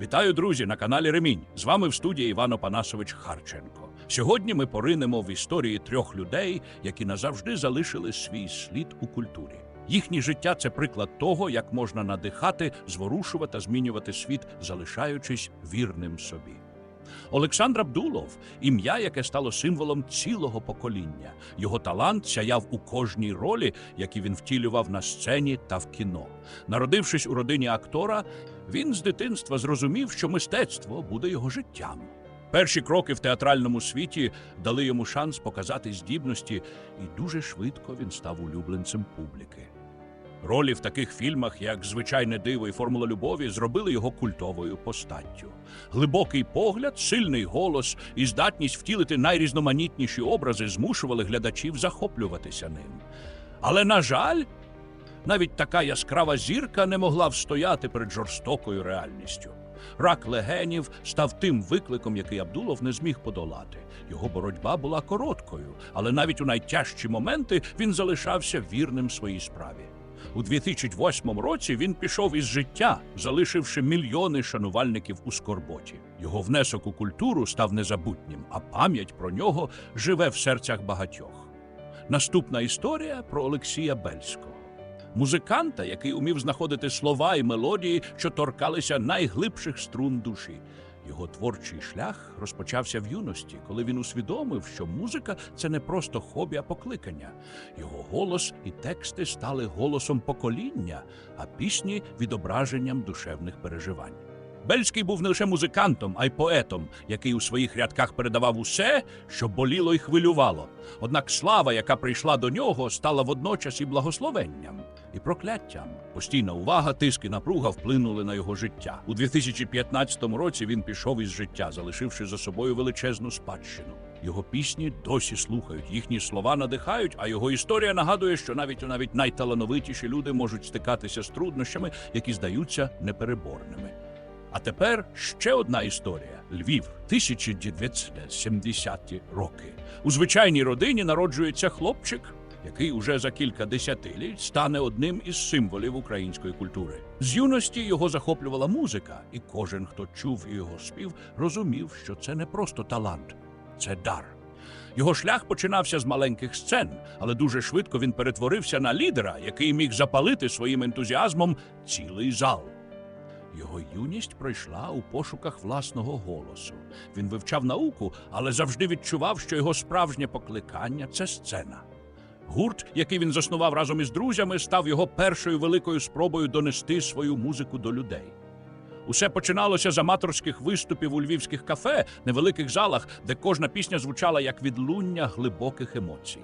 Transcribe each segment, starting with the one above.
Вітаю, друзі, на каналі Ремінь. З вами в студії Іван Опанасович Харченко. Сьогодні ми поринемо в історії трьох людей, які назавжди залишили свій слід у культурі. Їхнє життя це приклад того, як можна надихати, зворушувати та змінювати світ, залишаючись вірним собі. Олександр Абдулов ім'я, яке стало символом цілого покоління. Його талант сяяв у кожній ролі, які він втілював на сцені та в кіно. Народившись у родині актора, він з дитинства зрозумів, що мистецтво буде його життям. Перші кроки в театральному світі дали йому шанс показати здібності, і дуже швидко він став улюбленцем публіки. Ролі в таких фільмах, як Звичайне диво і Формула любові, зробили його культовою постаттю. Глибокий погляд, сильний голос і здатність втілити найрізноманітніші образи змушували глядачів захоплюватися ним. Але, на жаль, навіть така яскрава зірка не могла встояти перед жорстокою реальністю. Рак легенів став тим викликом, який Абдулов не зміг подолати. Його боротьба була короткою, але навіть у найтяжчі моменти він залишався вірним своїй справі. У 2008 році він пішов із життя, залишивши мільйони шанувальників у скорботі. Його внесок у культуру став незабутнім, а пам'ять про нього живе в серцях багатьох. Наступна історія про Олексія Бельського. Музиканта, який умів знаходити слова і мелодії, що торкалися найглибших струн душі. Його творчий шлях розпочався в юності, коли він усвідомив, що музика це не просто хобі, а покликання. Його голос і тексти стали голосом покоління, а пісні відображенням душевних переживань. Бельський був не лише музикантом, а й поетом, який у своїх рядках передавав усе, що боліло й хвилювало. Однак слава, яка прийшла до нього, стала водночас і благословенням, і прокляттям. Постійна увага, тиск і напруга вплинули на його життя. У 2015 році він пішов із життя, залишивши за собою величезну спадщину. Його пісні досі слухають, їхні слова надихають, а його історія нагадує, що навіть навіть найталановитіші люди можуть стикатися з труднощами, які здаються непереборними. А тепер ще одна історія: Львів, 1970-ті роки. У звичайній родині народжується хлопчик, який уже за кілька десятиліть стане одним із символів української культури. З юності його захоплювала музика, і кожен, хто чув його спів, розумів, що це не просто талант, це дар. Його шлях починався з маленьких сцен, але дуже швидко він перетворився на лідера, який міг запалити своїм ентузіазмом цілий зал. Його юність пройшла у пошуках власного голосу. Він вивчав науку, але завжди відчував, що його справжнє покликання це сцена. Гурт, який він заснував разом із друзями, став його першою великою спробою донести свою музику до людей. Усе починалося з аматорських виступів у львівських кафе, невеликих залах, де кожна пісня звучала як відлуння глибоких емоцій.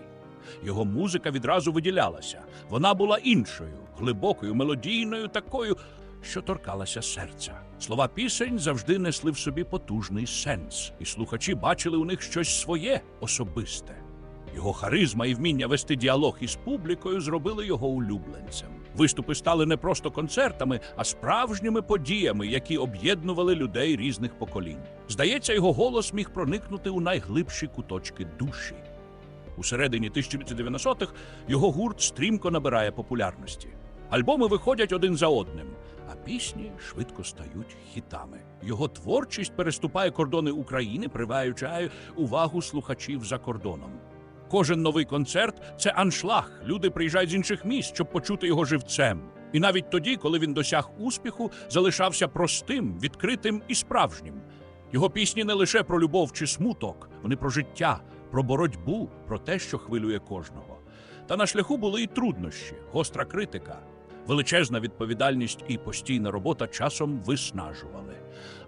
Його музика відразу виділялася. Вона була іншою, глибокою, мелодійною, такою, що торкалася серця. Слова пісень завжди несли в собі потужний сенс, і слухачі бачили у них щось своє особисте. Його харизма і вміння вести діалог із публікою зробили його улюбленцем. Виступи стали не просто концертами, а справжніми подіями, які об'єднували людей різних поколінь. Здається, його голос міг проникнути у найглибші куточки душі. У середині 1990-х його гурт стрімко набирає популярності. Альбоми виходять один за одним, а пісні швидко стають хітами. Його творчість переступає кордони України, приваючи увагу слухачів за кордоном. Кожен новий концерт це аншлаг. Люди приїжджають з інших міст, щоб почути його живцем. І навіть тоді, коли він досяг успіху, залишався простим, відкритим і справжнім. Його пісні не лише про любов чи смуток, вони про життя, про боротьбу, про те, що хвилює кожного. Та на шляху були і труднощі, гостра критика, величезна відповідальність і постійна робота часом виснажували.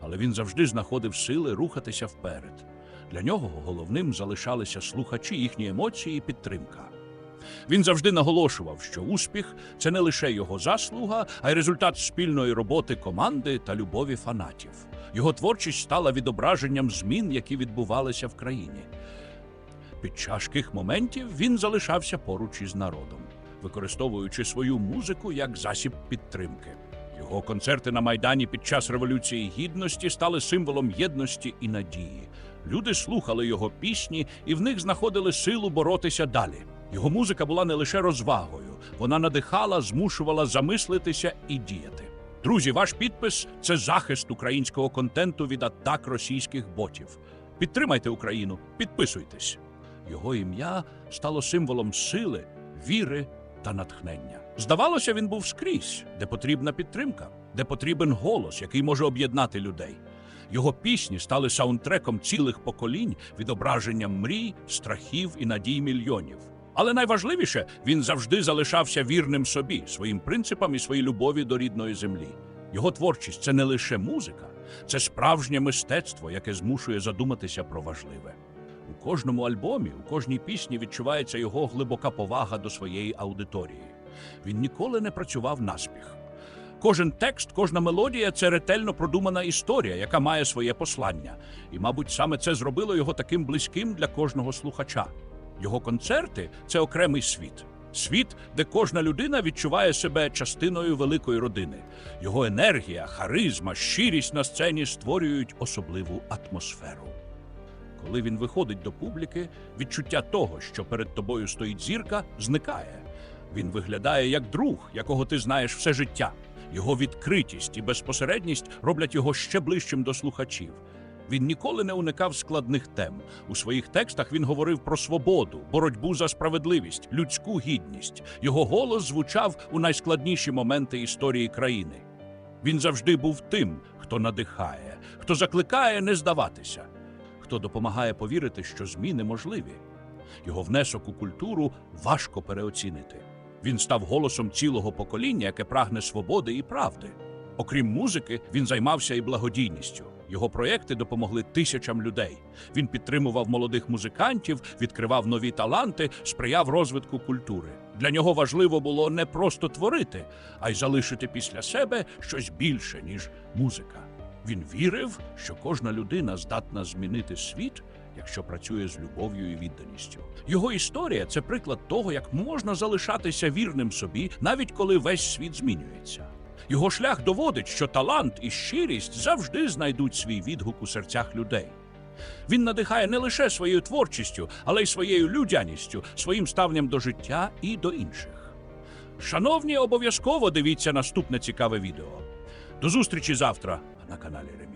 Але він завжди знаходив сили рухатися вперед. Для нього головним залишалися слухачі, їхні емоції і підтримка. Він завжди наголошував, що успіх це не лише його заслуга, а й результат спільної роботи команди та любові фанатів. Його творчість стала відображенням змін, які відбувалися в країні. Під час важких моментів він залишався поруч із народом, використовуючи свою музику як засіб підтримки. Його концерти на Майдані під час Революції Гідності стали символом єдності і надії. Люди слухали його пісні і в них знаходили силу боротися далі. Його музика була не лише розвагою, вона надихала, змушувала замислитися і діяти. Друзі, ваш підпис це захист українського контенту від атак російських ботів. Підтримайте Україну, підписуйтесь. Його ім'я стало символом сили, віри та натхнення. Здавалося, він був скрізь, де потрібна підтримка, де потрібен голос, який може об'єднати людей. Його пісні стали саундтреком цілих поколінь, відображенням мрій, страхів і надій мільйонів. Але найважливіше, він завжди залишався вірним собі, своїм принципам і своїй любові до рідної землі. Його творчість це не лише музика, це справжнє мистецтво, яке змушує задуматися про важливе. У кожному альбомі, у кожній пісні відчувається його глибока повага до своєї аудиторії. Він ніколи не працював наспіх. Кожен текст, кожна мелодія це ретельно продумана історія, яка має своє послання. І, мабуть, саме це зробило його таким близьким для кожного слухача. Його концерти це окремий світ. Світ, де кожна людина відчуває себе частиною великої родини. Його енергія, харизма, щирість на сцені створюють особливу атмосферу. Коли він виходить до публіки, відчуття того, що перед тобою стоїть зірка, зникає. Він виглядає як друг, якого ти знаєш все життя. Його відкритість і безпосередність роблять його ще ближчим до слухачів. Він ніколи не уникав складних тем. У своїх текстах він говорив про свободу, боротьбу за справедливість, людську гідність. Його голос звучав у найскладніші моменти історії країни. Він завжди був тим, хто надихає, хто закликає не здаватися, хто допомагає повірити, що зміни можливі. Його внесок у культуру важко переоцінити. Він став голосом цілого покоління, яке прагне свободи і правди. Окрім музики, він займався і благодійністю. Його проекти допомогли тисячам людей. Він підтримував молодих музикантів, відкривав нові таланти, сприяв розвитку культури. Для нього важливо було не просто творити, а й залишити після себе щось більше, ніж музика. Він вірив, що кожна людина здатна змінити світ, якщо працює з любов'ю і відданістю. Його історія це приклад того, як можна залишатися вірним собі, навіть коли весь світ змінюється. Його шлях доводить, що талант і щирість завжди знайдуть свій відгук у серцях людей. Він надихає не лише своєю творчістю, але й своєю людяністю, своїм ставленням до життя і до інших. Шановні, обов'язково дивіться наступне цікаве відео. До зустрічі завтра на каналі Ремі.